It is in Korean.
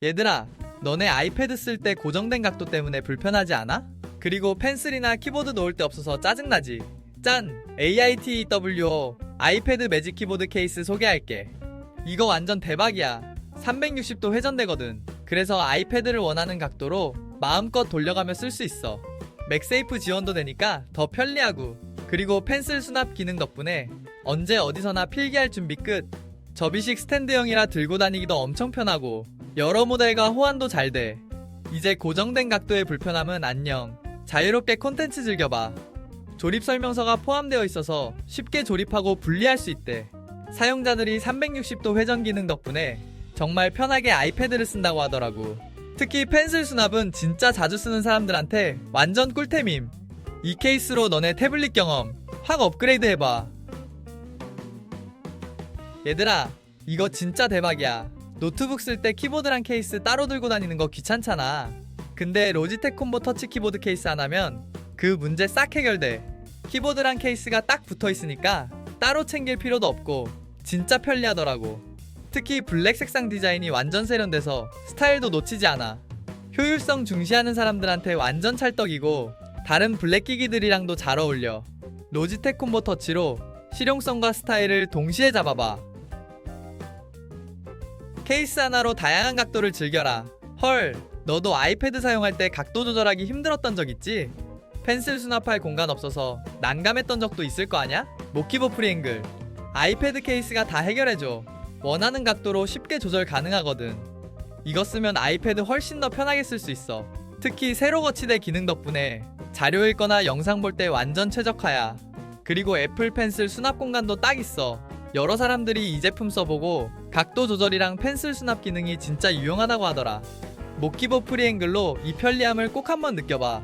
얘들아, 너네 아이패드 쓸 때 고정된 각도 때문에 불편하지 않아? 그리고 펜슬이나 키보드 놓을 데 없어서 짜증나지? 짠! AITEWO 아이패드 매직 키보드 케이스 소개할게. 이거 완전 대박이야. 360도 회전되거든. 그래서 아이패드를 원하는 각도로 마음껏 돌려가며 쓸 수 있어. 맥세이프 지원도 되니까 더 편리하고 그리고 펜슬 수납 기능 덕분에 언제 어디서나 필기할 준비 끝. 접이식 스탠드형이라 들고 다니기도 엄청 편하고 여러 모델과 호환도 잘 돼. 이제 고정된 각도의 불편함은 안녕. 자유롭게 콘텐츠 즐겨봐. 조립 설명서가 포함되어 있어서 쉽게 조립하고 분리할 수 있대. 사용자들이 360도 회전 기능 덕분에 정말 편하게 아이패드를 쓴다고 하더라고. 특히 펜슬 수납은 진짜 자주 쓰는 사람들한테 완전 꿀템임. 이 케이스로 너네 태블릿 경험 확 업그레이드 해봐. 얘들아, 이거 진짜 대박이야. 노트북 쓸 때 키보드랑 케이스 따로 들고 다니는 거 귀찮잖아. 근데 로지텍 콤보 터치 키보드 케이스 하나면 그 문제 싹 해결돼. 키보드랑 케이스가 딱 붙어 있으니까 따로 챙길 필요도 없고 진짜 편리하더라고. 특히 블랙 색상 디자인이 완전 세련돼서 스타일도 놓치지 않아. 효율성 중시하는 사람들한테 완전 찰떡이고 다른 블랙 기기들이랑도 잘 어울려. 로지텍 콤보 터치로 실용성과 스타일을 동시에 잡아봐. 케이스 하나로 다양한 각도를 즐겨라. 헐, 너도 아이패드 사용할 때 각도 조절하기 힘들었던 적 있지? 펜슬 수납할 공간 없어서 난감했던 적도 있을 거 아냐? 모키보 프리앵글. 아이패드 케이스가 다 해결해줘. 원하는 각도로 쉽게 조절 가능하거든. 이거 쓰면 아이패드 훨씬 더 편하게 쓸 수 있어. 특히 세로 거치대 기능 덕분에 자료 읽거나 영상 볼 때 완전 최적화야. 그리고 애플 펜슬 수납 공간도 딱 있어. 여러 사람들이 이 제품 써보고 각도 조절이랑 펜슬 수납 기능이 진짜 유용하다고 하더라. 모키보 프리앵글로 이 편리함을 꼭 한번 느껴봐.